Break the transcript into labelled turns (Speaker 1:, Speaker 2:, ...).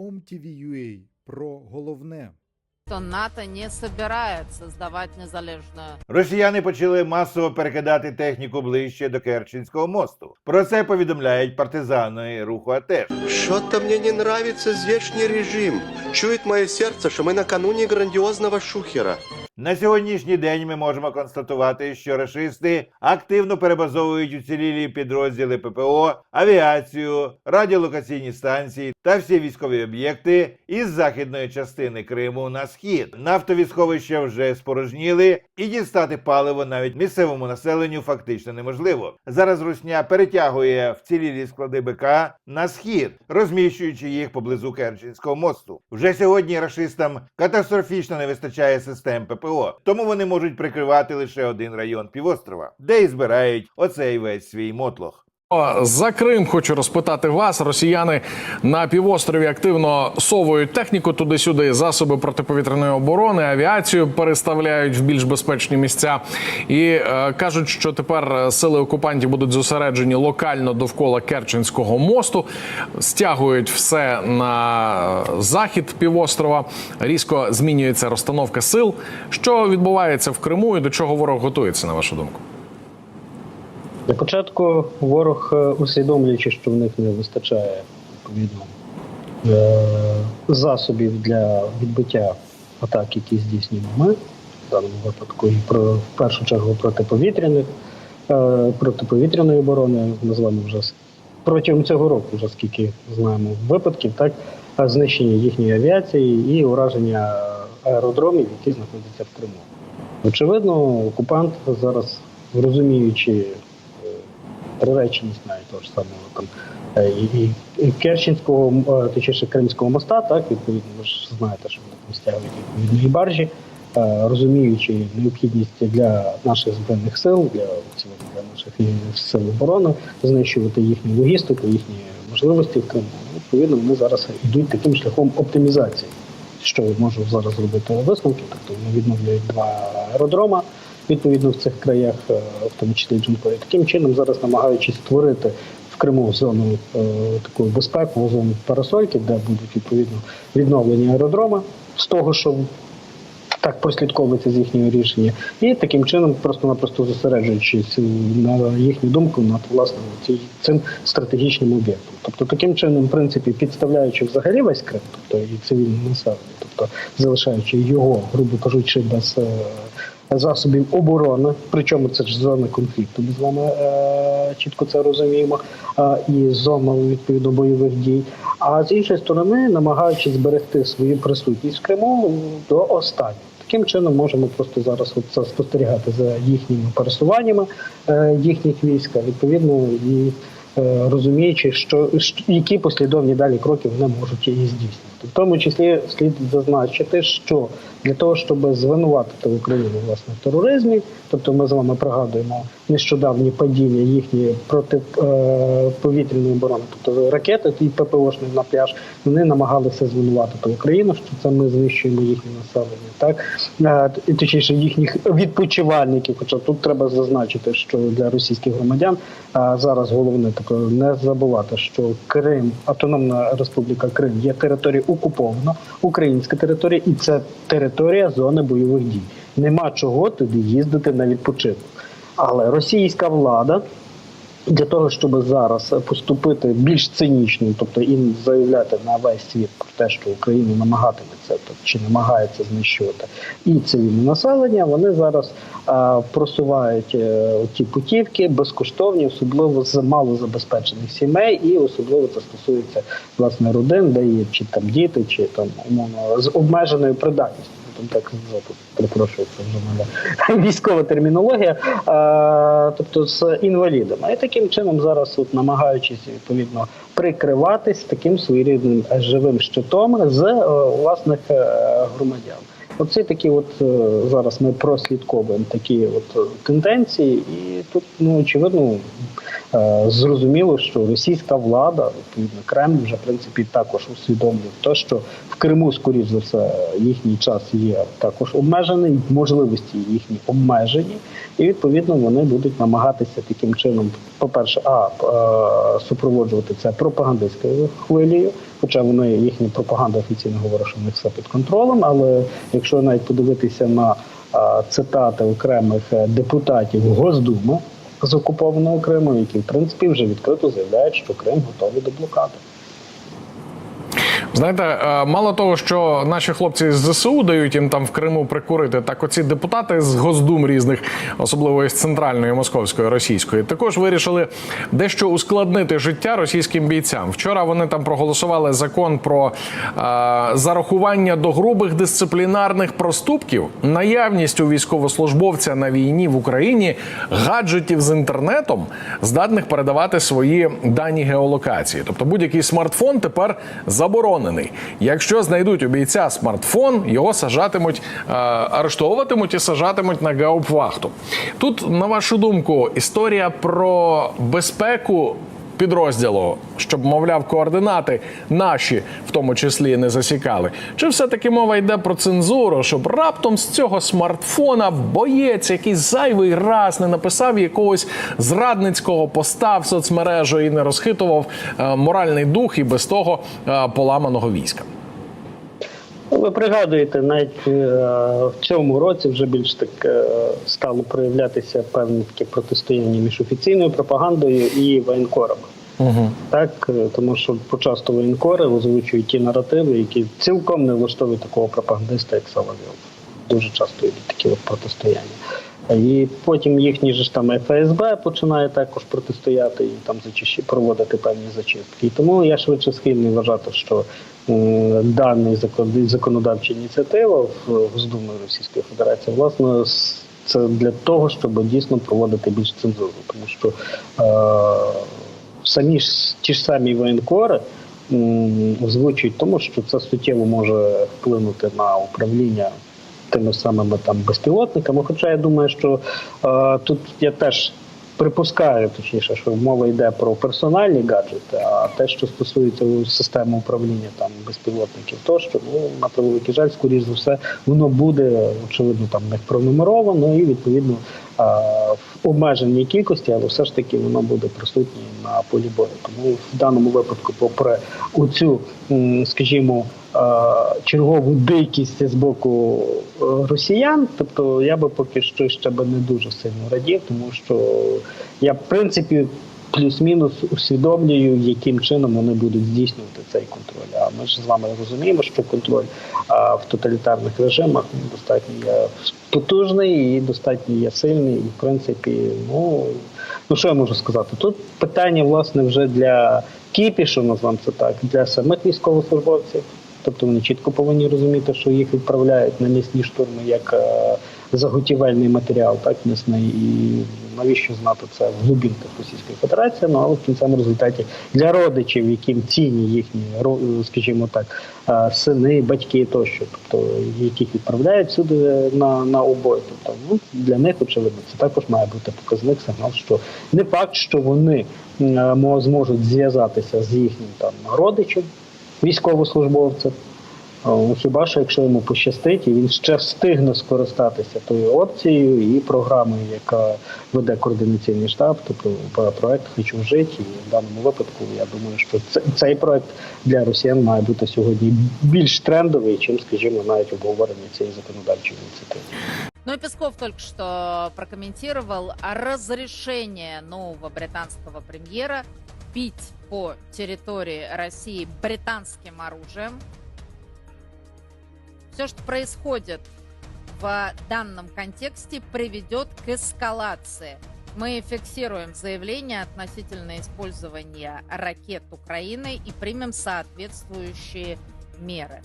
Speaker 1: OMTV.ua про головне.
Speaker 2: То НАТО не збирається здавати незалежно.
Speaker 3: Росіяни почали масово перекидати техніку ближче до Керченського мосту. Про це повідомляють партизани руху АТЕШ.
Speaker 4: Що-то мені не нравиться здешний режим. Чують моє серце, що ми накануні грандіозного шухера.
Speaker 3: На сьогоднішній день ми можемо констатувати, що рашисти активно перебазовують уцілілі підрозділи ППО, авіацію, радіолокаційні станції та всі військові об'єкти із західної частини Криму на схід. Нафтові сховища вже спорожніли, і дістати паливо навіть місцевому населенню фактично неможливо. Зараз Русня перетягує вцілілі склади БК на схід, розміщуючи їх поблизу Керченського мосту. Вже сьогодні рашистам катастрофічно не вистачає систем ППО, тому вони можуть прикривати лише один район півострова, де і збирають оцей весь свій мотлох.
Speaker 5: За Крим хочу розпитати вас. Росіяни на півострові активно совують техніку туди-сюди, засоби протиповітряної оборони, авіацію переставляють в більш безпечні місця і е, кажуть, що тепер сили окупантів будуть зосереджені локально довкола Керченського мосту, стягують все на е, захід півострова. Різко змінюється розстановка сил. Що відбувається в Криму і до чого ворог готується, на вашу думку?
Speaker 6: Для початку ворог, е, усвідомлюючи, що в них не вистачає відповідно е, засобів для відбиття атак, які здійснюємо ми, в даному випадку і про в першу чергу протиповітряних е, протиповітряної оборони, ми вже протягом цього року, вже скільки знаємо випадків, так знищення їхньої авіації і ураження аеродромів, які знаходяться в Криму. Очевидно, окупант зараз розуміючи приреченість навіть того ж самого там е, і, і, Керченського, е, точніше Кримського моста, так відповідно, ви ж знаєте, що вони там стягують відповідно і баржі, е, розуміючи необхідність для наших збройних сил, для в для наших сил оборони, знищувати їхню логістику, їхні можливості в Криму. Відповідно, вони зараз йдуть таким шляхом оптимізації. Що можу зараз зробити висновки, тобто вони відновлюють два аеродрома відповідно в цих краях, е, в тому числі Джункої. Таким чином зараз намагаючись створити в Криму зону е, таку безпекову зону парасольки, де будуть відповідно відновлені аеродроми з того, що так прослідковується з їхнього рішення, і таким чином просто-напросто зосереджуючись на їхню думку над власне цим стратегічним об'єктом. Тобто таким чином, в принципі, підставляючи взагалі весь Крим, тобто і цивільне населення, тобто залишаючи його, грубо кажучи, без е, засобів оборони, причому це ж зона конфлікту, ми з вами е, чітко це розуміємо, е, і зона відповідно бойових дій. А з іншої сторони, намагаючись зберегти свою присутність в Криму до останнього. Таким чином можемо просто зараз от спостерігати за їхніми пересуваннями е, їхніх військ, відповідно і розуміючи, що, які послідовні далі кроки вони можуть її здійснити. В тому числі слід зазначити, що для того, щоб звинуватити Україну власне в тероризмі, тобто ми з вами пригадуємо нещодавні падіння їхньої протиповітряної оборони, тобто ракети і ППОшних на пляж, вони намагалися звинуватити Україну, що це ми знищуємо їхнє населення, так Е, і точніше їхніх відпочивальників. Хоча тут треба зазначити, що для російських громадян е, зараз головне таке не забувати, що Крим, Автономна Республіка Крим є територія окупована, українська територія, і це територія зони бойових дій. Нема чого туди їздити на відпочинок. Але російська влада для того, щоб зараз поступити більш цинічно, тобто і заявляти на весь світ про те, що Україна намагатиметься чи намагається знищувати і цивільне населення, вони зараз а, просувають е, ті путівки безкоштовні, особливо з малозабезпечених сімей, і особливо це стосується власне родин, де є чи там діти, чи там умовно з обмеженою придатністю. Там так сказати, перепрошую, це вже мене військова термінологія, е, тобто з інвалідами. І таким чином зараз, от намагаючись відповідно прикриватись таким своєрідним е, живим щитом з е, власних е, громадян. Оці такі, от зараз ми прослідковуємо такі от тенденції, і тут ну очевидно зрозуміло, що російська влада, відповідно Кремль, вже в принципі також усвідомлює те, що в Криму, скоріш за все, їхній час є також обмежений, можливості їхні обмежені, і відповідно вони будуть намагатися таким чином, по-перше, а е, супроводжувати це пропагандистською хвилею, Хоча вони їхня пропаганда офіційно говорить, що в них все під контролем. Але якщо навіть подивитися на цитати окремих е, депутатів Госдуми з окупованого Криму, які в принципі вже відкрито заявляють, що Крим готовий до блокади.
Speaker 5: Знаєте, е, мало того, що наші хлопці з ЗСУ дають їм там в Криму прикурити, так оці депутати з Госдум різних, особливо з центральної московської російської, також вирішили дещо ускладнити життя російським бійцям. Вчора вони там проголосували закон про е, зарахування до грубих дисциплінарних проступків, наявність у військовослужбовця на війні в Україні гаджетів з інтернетом, здатних передавати свої дані геолокації. Тобто будь-який смартфон тепер заборонений. Якщо знайдуть у бійця смартфон, його сажатимуть, е, арештовуватимуть і сажатимуть на гаупвахту. Тут, на вашу думку, історія про безпеку підрозділу, щоб, мовляв, координати наші, в тому числі, не засікали. Чи все-таки мова йде про цензуру, щоб раптом з цього смартфона боєць який зайвий раз не написав якогось зрадницького поста в соцмережу і не розхитував е, моральний дух і без того е, поламаного війська?
Speaker 6: Ну, Ви пригадуєте, навіть е, в цьому році вже більш так е, стало проявлятися певне таке протистояння між офіційною пропагандою і воєнкорами.
Speaker 5: Угу.
Speaker 6: Так, е, тому що почасто воєнкори озвучують ті наративи, які цілком не влаштовують такого пропагандиста, як Соловйов. Дуже часто йдуть такі от протистояння. І потім їхній же ж там ФСБ починає також протистояти і там зачищі проводити певні зачистки. І тому я швидше схильний вважати, що закон- законодавча ініціатива в Госдумі Російської Федерації власне це для того, щоб дійсно проводити більш цензуру, тому що е, самі ж ті ж самі воєнкори озвучують тому, що це суттєво може вплинути на управління тими самими там безпілотниками. Хоча я думаю, що е, тут я теж припускаю, точніше, що мова йде про персональні гаджети, а те, що стосується системи управління там безпілотників, тощо, ну на превеликий жаль, скоріш за все, воно буде очевидно там не пронумеровано і відповідно в обмеженій кількості, але все ж таки воно буде присутнє на полі бою. Тому в даному випадку, попри оцю, скажімо, чергову дикість з боку е, росіян, тобто я би поки що ще би не дуже сильно радів, тому що я в принципі. Плюс-мінус усвідомлюю, яким чином вони будуть здійснювати цей контроль. А ми ж з вами розуміємо, що контроль а, в тоталітарних режимах достатньо є потужний і достатньо є сильний. І в принципі, ну ну що я можу сказати? Тут питання власне вже для кіпішу, назвемо це так, для самих військовослужбовців. Тобто вони чітко повинні розуміти, що їх відправляють на місні штурми як е, заготівельний матеріал, так місний, і навіщо знати це в глибинках Російської Федерації. Ну але в кінцевому результаті для родичів, яким цінні їхні скажімо так, е, сини, батьки тощо, тобто яких відправляють сюди на, на обой. Тобто ну для них очевидно це також має бути показник сигнал, що не факт, що вони мо- зможуть зв'язатися з їхнім там родичем військовослужбовця. О, Хіба що якщо йому пощастить, і він ще встигне скористатися тою опцією і програмою, яка веде координаційний штаб, тобто про- проект Хочу жити. І в даному випадку я думаю, що це- цей проект для росіян має бути сьогодні більш трендовий, чим, скажімо, навіть обговорення цієї законодавчої ініціативи.
Speaker 2: Ну и Песков только что прокомментировал разрешение нового британского премьера бить по территории России британским оружием. Все, что происходит в данном контексте, приведет к эскалации. Мы фиксируем заявление относительно использования ракет Украины и примем соответствующие меры.